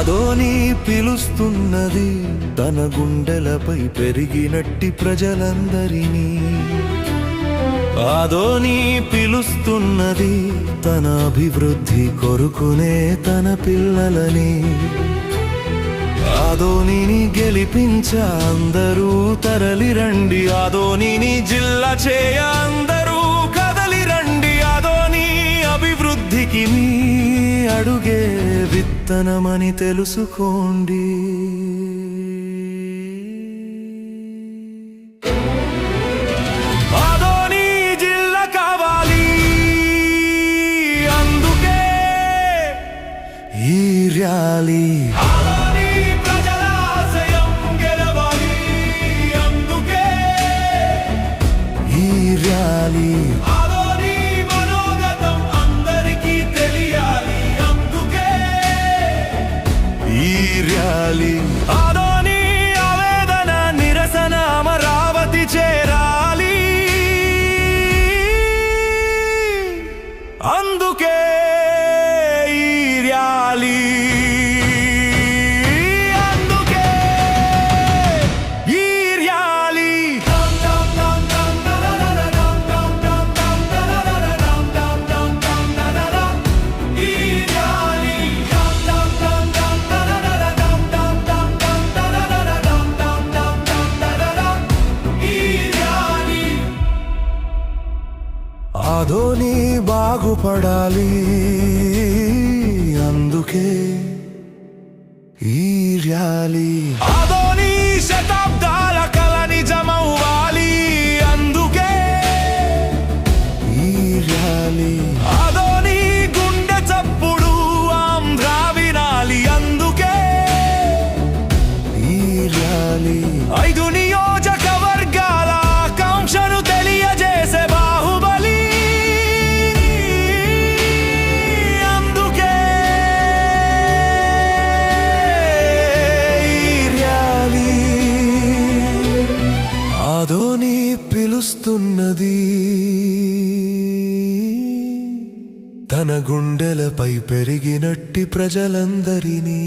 అదోని పిలుస్తున్నది. తన గుండెలపై పెరిగినట్టి ప్రజలందరినీ. అదోని పిలుస్తున్నది. తన అభివృద్ధి కొరుకునే తన పిల్లలని. ఆదోనిని గెలిపించ అందరూ తరలిరండి. ఆదోనిని జిల్లా చేయ విత్తనమని తెలుసుకోండి. జిల్లా కావాలి. అందుకే ర్యాలీ. ఈ ర్యాలీ. అందుకే ఆదోని బాగుపడాలి. అందుకే ఈ ర్యాలీ. ఆదోని శతాబ్దాల కల నిజమవ్వాలి. అందుకే ఈ ర్యాలీ. ఆదోని గుండె చప్పుడు ఆంధ్ర వినాలి. అందుకే ఈ ర్యాలీ. ఐదు ఆదోని పిలుస్తున్నది. తన గుండెలపై పెరిగినట్టి ప్రజలందరినీ